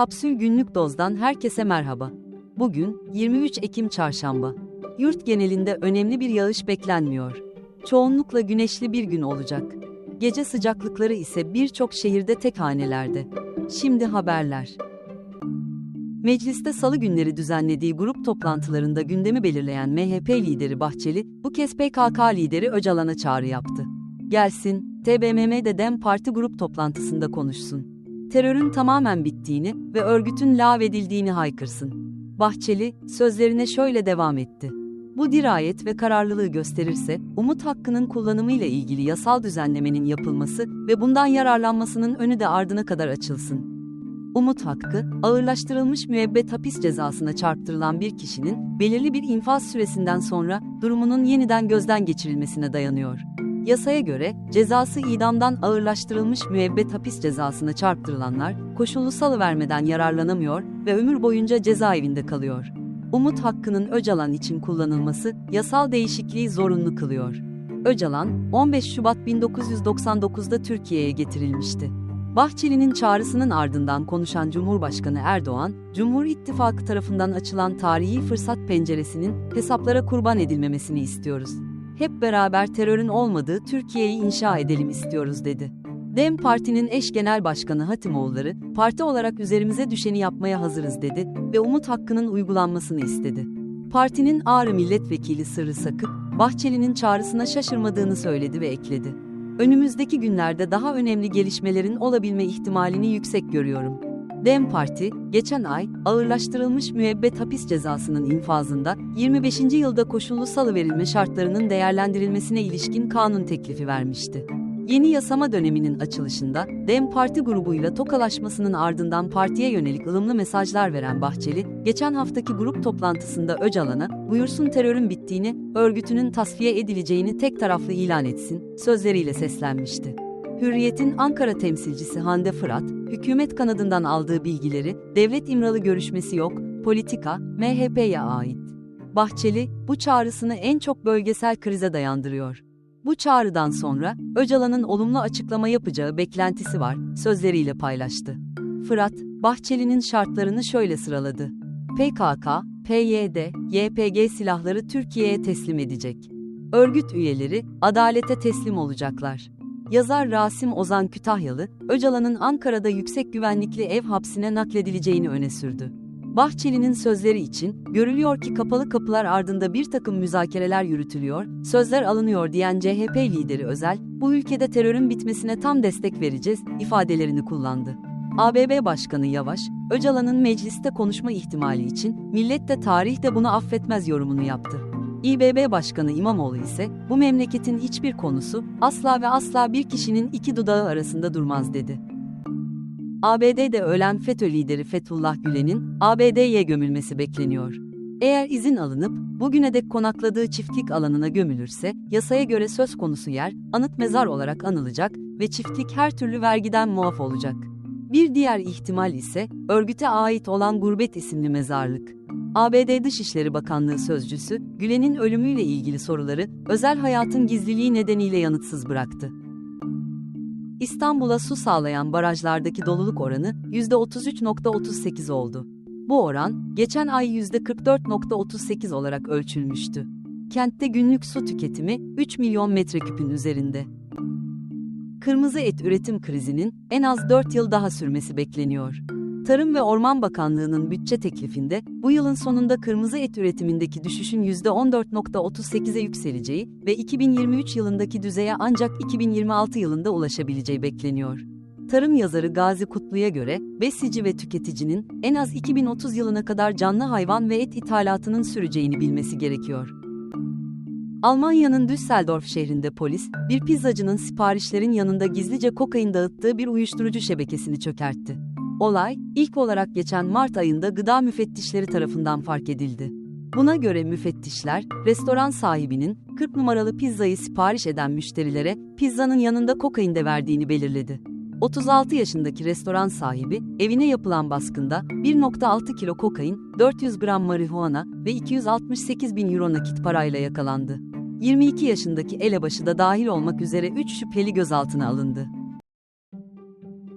Kapsül Günlük Doz'dan herkese merhaba. Bugün 23 Ekim Çarşamba. Yurt genelinde önemli bir yağış beklenmiyor. Çoğunlukla güneşli bir gün olacak. Gece sıcaklıkları ise birçok şehirde tek hanelerde. Şimdi haberler. Mecliste salı günleri düzenlediği grup toplantılarında gündemi belirleyen MHP lideri Bahçeli, bu kez PKK lideri Öcalan'a çağrı yaptı. Gelsin, TBMM'de DEM Parti grup toplantısında konuşsun. Terörün tamamen bittiğini ve örgütün lağvedildiğini haykırsın. Bahçeli, sözlerine şöyle devam etti. Bu dirayet ve kararlılığı gösterirse, umut hakkının kullanımıyla ilgili yasal düzenlemenin yapılması ve bundan yararlanmasının önü de ardına kadar açılsın. Umut hakkı, ağırlaştırılmış müebbet hapis cezasına çarptırılan bir kişinin belirli bir infaz süresinden sonra durumunun yeniden gözden geçirilmesine dayanıyor. Yasaya göre cezası idamdan ağırlaştırılmış müebbet hapis cezasına çarptırılanlar koşullu salıvermeden yararlanamıyor ve ömür boyunca cezaevinde kalıyor. Umut hakkının Öcalan için kullanılması yasal değişikliği zorunlu kılıyor. Öcalan, 15 Şubat 1999'da Türkiye'ye getirilmişti. Bahçeli'nin çağrısının ardından konuşan Cumhurbaşkanı Erdoğan, Cumhur İttifakı tarafından açılan tarihi fırsat penceresinin hesaplara kurban edilmemesini istiyoruz. Hep beraber terörün olmadığı Türkiye'yi inşa edelim istiyoruz dedi. DEM Parti'nin eş genel başkanı Hatimoğulları, parti olarak üzerimize düşeni yapmaya hazırız dedi ve umut hakkının uygulanmasını istedi. Partinin Ağrı Milletvekili Sırrı Sakıp, Bahçeli'nin çağrısına şaşırmadığını söyledi ve ekledi. Önümüzdeki günlerde daha önemli gelişmelerin olabilme ihtimalini yüksek görüyorum. DEM Parti, geçen ay ağırlaştırılmış müebbet hapis cezasının infazında 25. yılda koşullu salıverilme şartlarının değerlendirilmesine ilişkin kanun teklifi vermişti. Yeni yasama döneminin açılışında DEM Parti grubuyla tokalaşmasının ardından partiye yönelik ılımlı mesajlar veren Bahçeli, geçen haftaki grup toplantısında Öcalan'a buyursun terörün bittiğini, örgütünün tasfiye edileceğini tek taraflı ilan etsin sözleriyle seslenmişti. Hürriyet'in Ankara temsilcisi Hande Fırat, hükümet kanadından aldığı bilgileri, devlet imralı görüşmesi yok, politika, MHP'ye ait. Bahçeli, bu çağrısını en çok bölgesel krize dayandırıyor. Bu çağrıdan sonra, Öcalan'ın olumlu açıklama yapacağı beklentisi var, sözleriyle paylaştı. Fırat, Bahçeli'nin şartlarını şöyle sıraladı. PKK, PYD, YPG silahları Türkiye'ye teslim edecek. Örgüt üyeleri, adalete teslim olacaklar. Yazar Rasim Ozan Kütahyalı, Öcalan'ın Ankara'da yüksek güvenlikli ev hapsine nakledileceğini öne sürdü. Bahçeli'nin sözleri için, görülüyor ki kapalı kapılar ardında bir takım müzakereler yürütülüyor, sözler alınıyor diyen CHP lideri Özel, bu ülkede terörün bitmesine tam destek vereceğiz, ifadelerini kullandı. ABB Başkanı Yavaş, Öcalan'ın mecliste konuşma ihtimali için, millet de tarih de bunu affetmez yorumunu yaptı. İBB Başkanı İmamoğlu ise, bu memleketin hiçbir konusu, asla ve asla bir kişinin iki dudağı arasında durmaz dedi. ABD'de ölen FETÖ lideri Fethullah Gülen'in ABD'ye gömülmesi bekleniyor. Eğer izin alınıp bugüne dek konakladığı çiftlik alanına gömülürse, yasaya göre söz konusu yer anıt mezar olarak anılacak ve çiftlik her türlü vergiden muaf olacak. Bir diğer ihtimal ise örgüte ait olan Gurbet isimli mezarlık. ABD Dışişleri Bakanlığı sözcüsü, Gülen'in ölümüyle ilgili soruları özel hayatın gizliliği nedeniyle yanıtsız bıraktı. İstanbul'a su sağlayan barajlardaki doluluk oranı %33.38 oldu. Bu oran, geçen ay %44.38 olarak ölçülmüştü. Kentte günlük su tüketimi 3 milyon metreküpün üzerinde. Kırmızı et üretim krizinin en az 4 yıl daha sürmesi bekleniyor. Tarım ve Orman Bakanlığı'nın bütçe teklifinde bu yılın sonunda kırmızı et üretimindeki düşüşün %14.38'e yükseleceği ve 2023 yılındaki düzeye ancak 2026 yılında ulaşabileceği bekleniyor. Tarım yazarı Gazi Kutlu'ya göre, besici ve tüketicinin en az 2030 yılına kadar canlı hayvan ve et ithalatının süreceğini bilmesi gerekiyor. Almanya'nın Düsseldorf şehrinde polis, bir pizzacının siparişlerin yanında gizlice kokain dağıttığı bir uyuşturucu şebekesini çökertti. Olay, ilk olarak geçen Mart ayında gıda müfettişleri tarafından fark edildi. Buna göre müfettişler, restoran sahibinin 40 numaralı pizzayı sipariş eden müşterilere pizzanın yanında kokain de verdiğini belirledi. 36 yaşındaki restoran sahibi, evine yapılan baskında 1.6 kilo kokain, 400 gram marihuana ve 268 bin euro nakit parayla yakalandı. 22 yaşındaki elebaşı da dahil olmak üzere 3 şüpheli gözaltına alındı.